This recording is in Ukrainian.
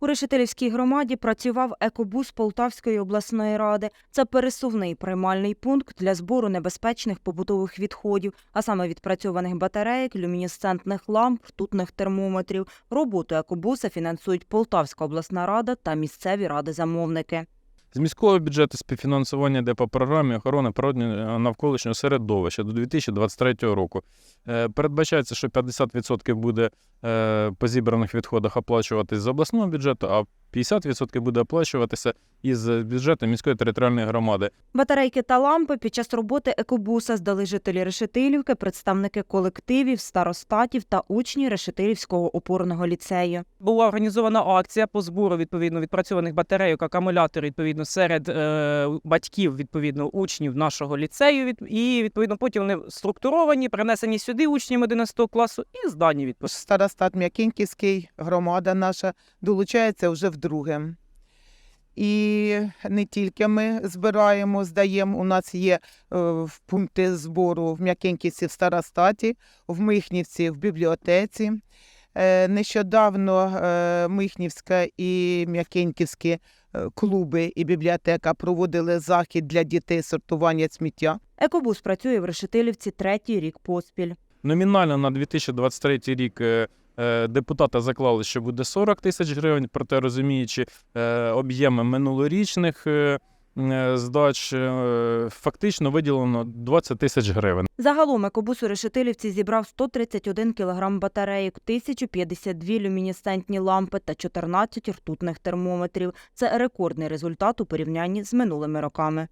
У Решетилівській громаді працював екобус Полтавської обласної ради. Це пересувний приймальний пункт для збору небезпечних побутових відходів, а саме відпрацьованих батареїк, люмінесцентних ламп, ртутних термометрів. Роботу екобуса фінансують Полтавська обласна рада та місцеві ради-замовники. З міського бюджету співфінансування йде по програмі охорони природнього навколишнього середовища до 2023 року. Е, Передбачається, що 50% буде е, по зібраних відходах оплачуватись з обласного бюджету, а 50% буде оплачуватися із бюджету міської територіальної громади. Батарейки та лампи під час роботи екобуса здали жителі Решетилівки, представники колективів, старостатів та учні Решетилівського опорного ліцею. Була організована акція по збору відповідно відпрацьованих батарейок, акумуляторів відповідно серед е, батьків відповідно учнів нашого ліцею. Від, і відповідно потім вони структуровані, принесені сюди учням 11 класу і здані відповідно. Старостат М'якінківський, громада наша долучається вже вдруге. І не тільки ми збираємо, здаємо. У нас є е, пункти збору в М'якінківці в Старостаті, в Михнівці в бібліотеці. Е, Нещодавно е, Михнівська і М'якінківські е, клуби і бібліотека проводили захід для дітей сортування сміття. Екобус працює в Решетилівці третій рік поспіль. Номінально на 2023 рік е, депутати заклали, що буде 40 тисяч гривень, проте розуміючи е, об'єми минулорічних е, е, здач, е, фактично виділено 20 тисяч гривень. Загалом екобус у Решетилівці зібрав 131 кг батарейок, 1052 люмінесцентні лампи та 14 ртутних термометрів. Це рекордний результат у порівнянні з минулими роками.